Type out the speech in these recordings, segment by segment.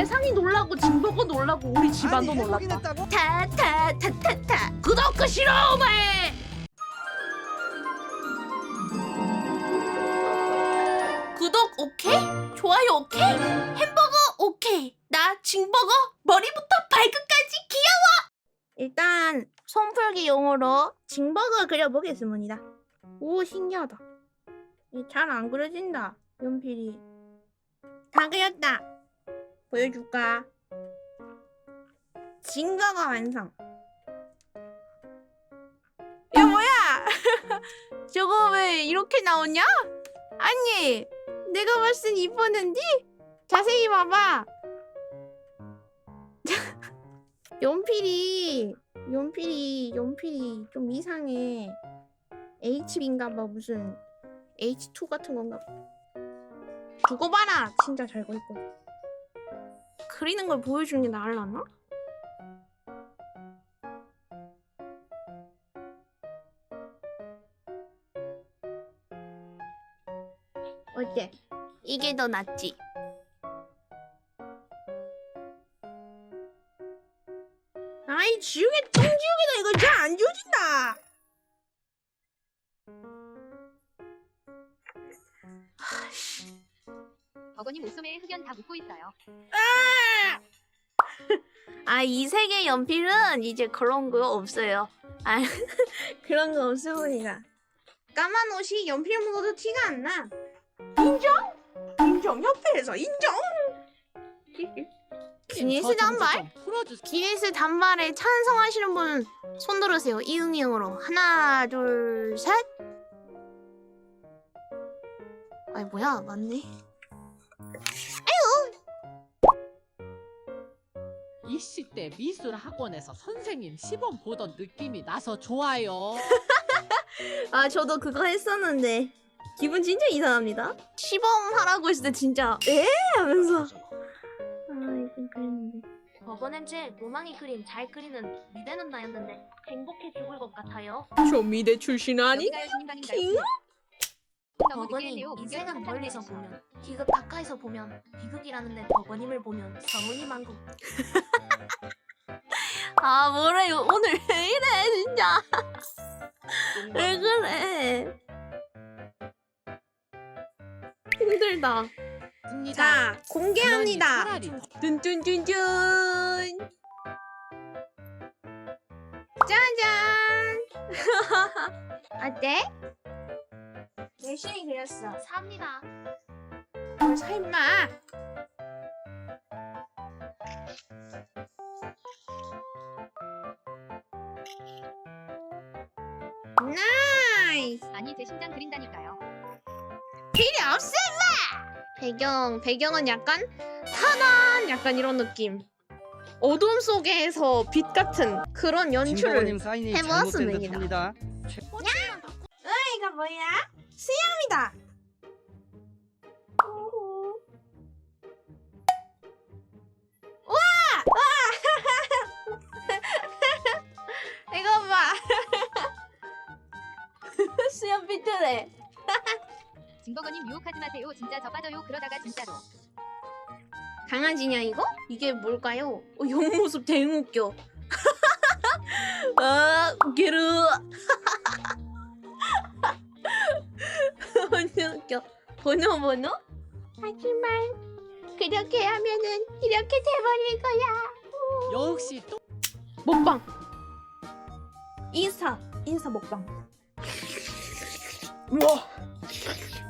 세상이 놀라고 징버거 놀라고 우리 집안도 놀랐다. 했다고? 타타타타타. 구독 그 싫어 오마에! 구독 오케이? 좋아요 오케이? 햄버거 오케이? 나 징버거? 머리부터 발끝까지 귀여워! 일단 손풀기용으로 징버거 그려보겠습니다. 오 신기하다. 잘 안 그려진다 연필이. 다 그렸다 보여줄까? 징버거 완성. 야 뭐야? 저거 왜 이렇게 나오냐? 아니 내가 봤을 땐 이뻤는데? 자세히 봐봐. 연필이 연필이 연필이 좀 이상해. HB인가 봐 무슨 H2 같은 건가? 두고 봐라. 진짜 잘 그렸고 그리는 걸 보여주는 게 나을라나? 어때? 이게 더 낫지? 아이 지우개 똥지우개다 이거 잘 안 지워진다 버거님 옷소매에 흑연 다 묻고 있어요. 아 이 세계 연필은 이제 그런 거 없어요 아 그런 거 없습니다 까만 옷이 연필 묻어도 티가 안 나 인정? 인정 협회에서 인정 기네스 단발? 기네스 단발에 찬성하시는 분 손 들으세요. 이응이응으로 하나, 둘, 셋. 아이 뭐야, 맞네. 20대 미술 학원에서 선생님 시범 보던 느낌이 나서 좋아요. 아 저도 그거 했었는데 기분 진짜 이상합니다. 시범하라고 했을 때 진짜 에 하면서 아 이거 그랬는데. 버거 냄새 노망이 그림 잘 그리는 미대는 나였는데 행복해 죽을 것 같아요. 저 미대 출신 주민방인가요? 킹? 버거님. 인생은 멀리서 보면 비극 가까이서 보면 비극이라는데 버거님을 보면 서문이 만국 아 뭐래요 오늘 왜 이래 진짜? 왜 그래? 힘들다. 자 공개합니다. 뚠뚠뚠뚠 짜잔! 어때? 열심히 그렸어. 삽니다. 뭘 사, 임마 나이스 아니 제 심장 그린다니까요. 필요 없어 임마 배경 배경은 약간 탄환 약간 이런 느낌 어둠 속에서 빛 같은 그런 연출을 사인이 잘못된 해보았습니다. 듯합니다. 이거 뭐야? 수염이다. 수염 비트네. 진버거님 유혹하지 마세요. 진짜 저 빠져요. 그러다가 진짜로. 강아지냐 이거? 이게 뭘까요? 어, 옆모습 대응 웃겨. 아, 웃기르. 완전 웃겨. 번호 번호? 하지만 그렇게 하면은 이렇게 돼버릴 거야. 역시 또 먹방. 인스타 인스타 먹방. 우와.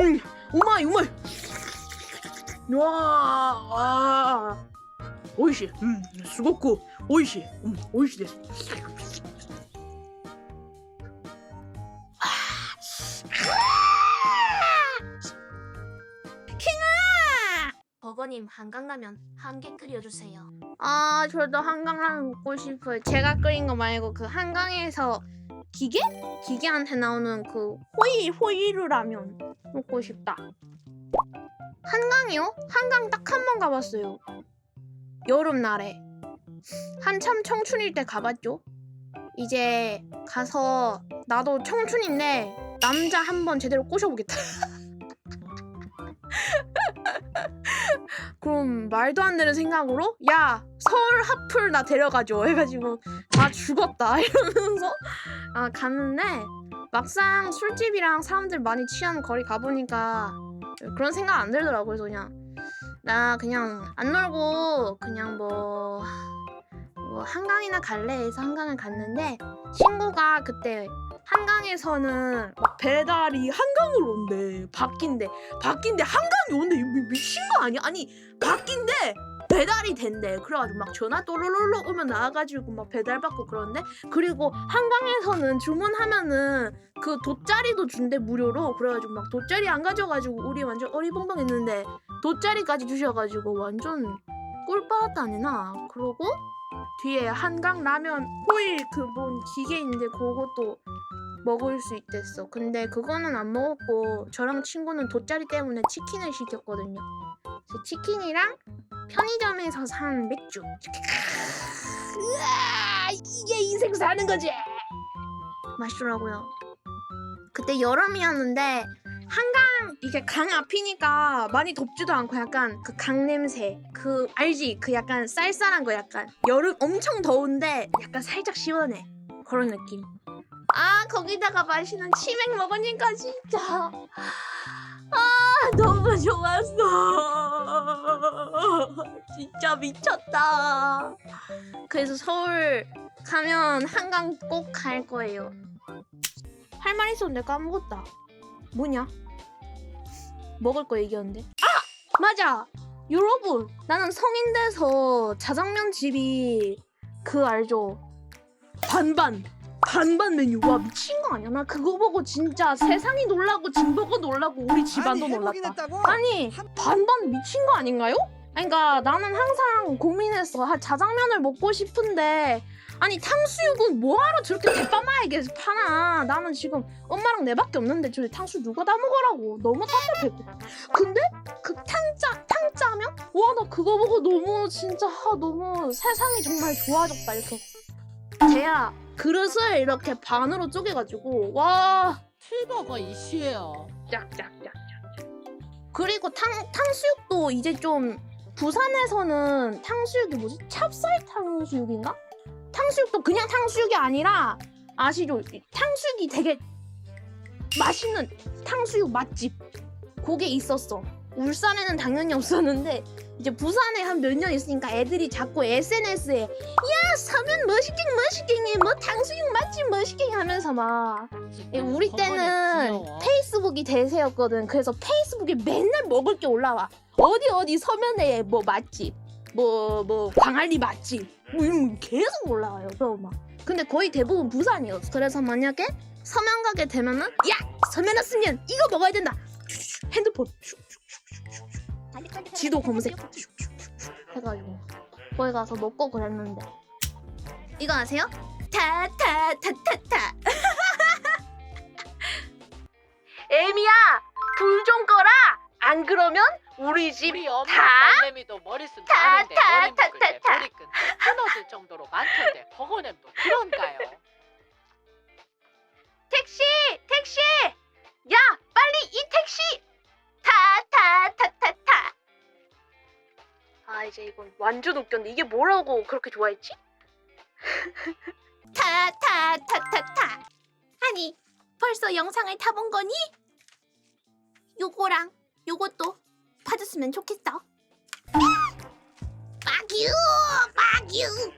음, 우마이, 우마이. 와, 아. 오이시, 음, 수고쿠, 오이시, 음, 오이시 됐어. 아. 아. 버거님 한강라면 한 개 끓여주세요. 아, 저도 한강라면 먹고 싶어요. 제가 끓인 거 말고 그 한강에서 기계? 기계한테 나오는 그 호이 호이루 라면 먹고 싶다. 한강이요? 한강 딱 한 번 가봤어요. 여름날에. 한참 청춘일 때 가봤죠. 이제 가서 나도 청춘인데 남자 한 번 제대로 꼬셔보겠다. 그럼 말도 안 되는 생각으로 야 서울 하플 나 데려가줘 해가지고 아 죽었다 이러면서 아 갔는데 막상 술집이랑 사람들 많이 취하는 거리 가보니까 그런 생각 안 들더라고 그래서 그냥 나 그냥 안 놀고 그냥 뭐, 뭐 한강이나 갈래 해서 한강을 갔는데 친구가 그때 한강에서는 막 배달이 한강으로 온대. 바뀐대 바뀐데 한강이 온대. 미, 미친 거 아니야? 아니 바뀐데 배달이 된대. 그래가지고 막 전화 또로로로 오면 나와가지고 막 배달 받고 그러는데. 그리고 한강에서는 주문하면은 그 돗자리도 준대 무료로. 그래가지고 막 돗자리 안 가져가지고 우리 완전 어리벙벙 했는데 돗자리까지 주셔가지고 완전 꿀 빨았다니나? 그러고 뒤에 한강 라면 호일 그 뭔 기계 있는데 그것도 먹을 수 있댔어. 근데 그거는 안 먹었고 저랑 친구는 돗자리 때문에 치킨을 시켰거든요. 그래서 치킨이랑 편의점에서 산 맥주. 으아 이게 인생 사는 거지! 맛있더라고요. 그때 여름이었는데 한강 이게 강 앞이니까 많이 덥지도 않고 약간 그 강 냄새 그 알지? 그 약간 쌀쌀한 거 약간. 여름 엄청 더운데 약간 살짝 시원해. 그런 느낌 아 거기다가 마시는 치맥 먹으니까 진짜. 아 너무 좋았어. 진짜 미쳤다. 그래서 서울 가면 한강 꼭 갈 거예요. 할 말 있었는데 까먹었다 뭐냐? 먹을 거 얘기였는데. 아 맞아. 여러분 나는 성인 돼서 자장면 집이 그 알죠? 반반 반반 메뉴 와 미친 거 아니야? 나 그거 보고 진짜 세상이 놀라고 집 보고 놀라고 우리 집안도 아니, 놀랐다. 했다고? 아니 반반 미친 거 아닌가요? 아니, 그러니까 나는 항상 고민했어. 아, 자장면을 먹고 싶은데. 아니 탕수육은 뭐하러 저렇게 대빠마에게 파나? 나는 지금 엄마랑 내밖에 없는데 저기 탕수육 누가 다 먹으라고. 너무 답답했고. 근데 그 탕짜 탕짜면? 와 나 그거 보고 너무 진짜 아, 너무 세상이 정말 좋아졌다 이렇게. 제야 그릇을 이렇게 반으로 쪼개가지고 와 틸버거 이슈예요. 짝짝짝짝. 그리고 탕 탕수육도 이제 좀 부산에서는 탕수육이 뭐지? 찹쌀 탕수육인가? 탕수육도 그냥 탕수육이 아니라 아시죠? 이 탕수육이 되게 맛있는 탕수육 맛집 그게 있었어. 울산에는 당연히 없었는데 이제 부산에 한 몇 년 있으니까 애들이 자꾸 SNS에 야 서면 멋있게 멋있게 뭐 탕수육 맛집 멋있게 하면서 막 예, 우리 때는. 페이스북이 대세였거든. 그래서 페이스북에 맨날 먹을 게 올라와. 어디 어디 서면에 뭐 맛집, 뭐뭐 광안리 맛집, 뭐 이런 계속 올라와요. 그래서 막. 근데 거의 대부분 부산이었어. 그래서 만약에 서면 가게 되면은 야 서면 왔으면 이거 먹어야 된다. 핸드폰 지도 검색 해가지고 거기 가서 먹고 그랬는데 이거 아세요? 타타타타타 에미야 불 좀 꺼라 안 그러면 우리 집 우리 엄마 다? 딸내미도 머리숱 다, 많은데 다, 머리 다, 묶을 때 다, 다. 머리끈 끊어질 정도로 많던데 버거냄도 그런가요? 아 이제 이건 완전 웃겼네. 이게 뭐라고 그렇게 좋아했지? 타 타 타 타 타. 아니 벌써 영상을 타본 거니? 요거랑 요것도 봐줬으면 좋겠어. 빠규 빠규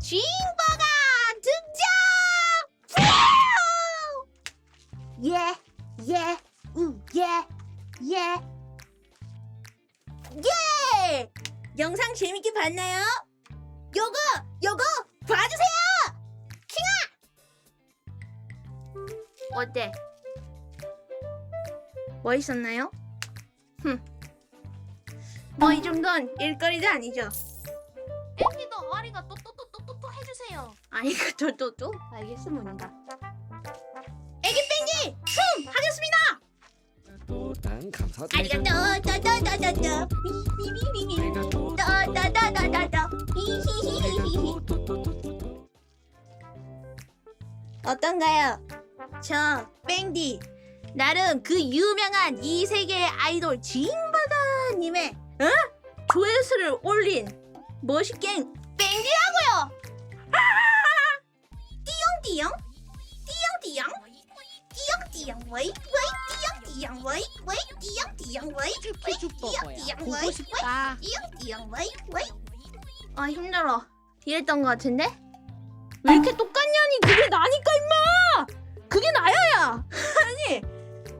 주인공아 등장! 예, 예, 영상 재밌게 봤나요? 요거, 요거 봐주세요! 킹아! 어때? 멋있었나요? 흠. 뭐이 정도는 일거리도 아니죠. 땡기도 어리가 또또또또또 해주세요. 아니 그또또또 알겠습니다. 애기 뺑기 춤 하겠습니다. 일단 감사드립니다. 아리가또 또또또또또 미미미미 또또또또또또 히히히히히 어떤가요? 저 뺑디 나름 그 유명한 이 세계의 아이돌 징바다님의 어? 영상을 올린 머시갱 뱅디라고요. 아! 띠용띠용 띠용띠용 띠용 웨이 웨이 웨이 웨이 띠용띠용 웨이 특히 죽버거야. 띠용, 보고 띠용, 싶다. 띠용띠용 웨이 웨이. 아 힘들어. 이랬던 것 같은데? 왜 이렇게 똑같냐니? 그게 나니까 임마! 그게 나야야! 아니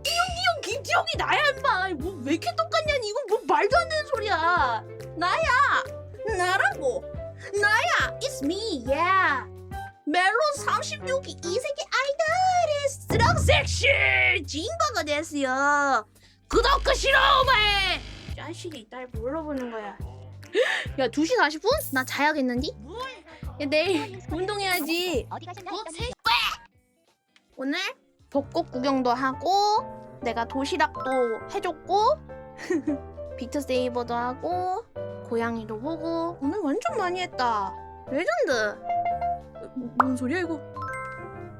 띠용띠용 김지영이 나야 임마! 뭐 왜 이렇게 똑같냐니? 이건 뭐 말도 안 되는 소리야. 나야! 나라고! 나야! It's me yeah! 멜론 36이 이 세계 섹시 진거가 됐어요 구독과 싫어요마에 자식이 날 물어보는 거야 야 2시 40분? 나 자야겠는디? 야 내일 운동해야지 어디? 오늘 벚꽃 구경도 하고 내가 도시락도 해줬고 비트 세이버도 하고 고양이도 보고 오늘 완전 많이 했다 레전드 뭐, 뭔 소리야 이거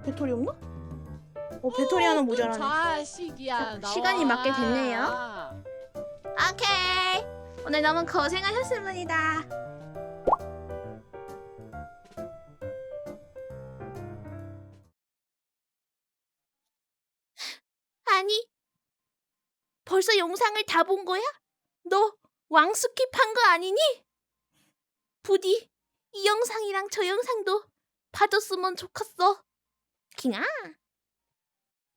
배터리 없나? 어 배터리 하나 모자라네 자식이야. 자, 시간이. 맞게 됐네요. 오케이 오늘 너무 고생하셨습니다 아니 벌써 영상을 다 본 거야? 너 왕스킵한 거 아니니? 부디 이 영상이랑 저 영상도 봐줬으면 좋겠어 킹아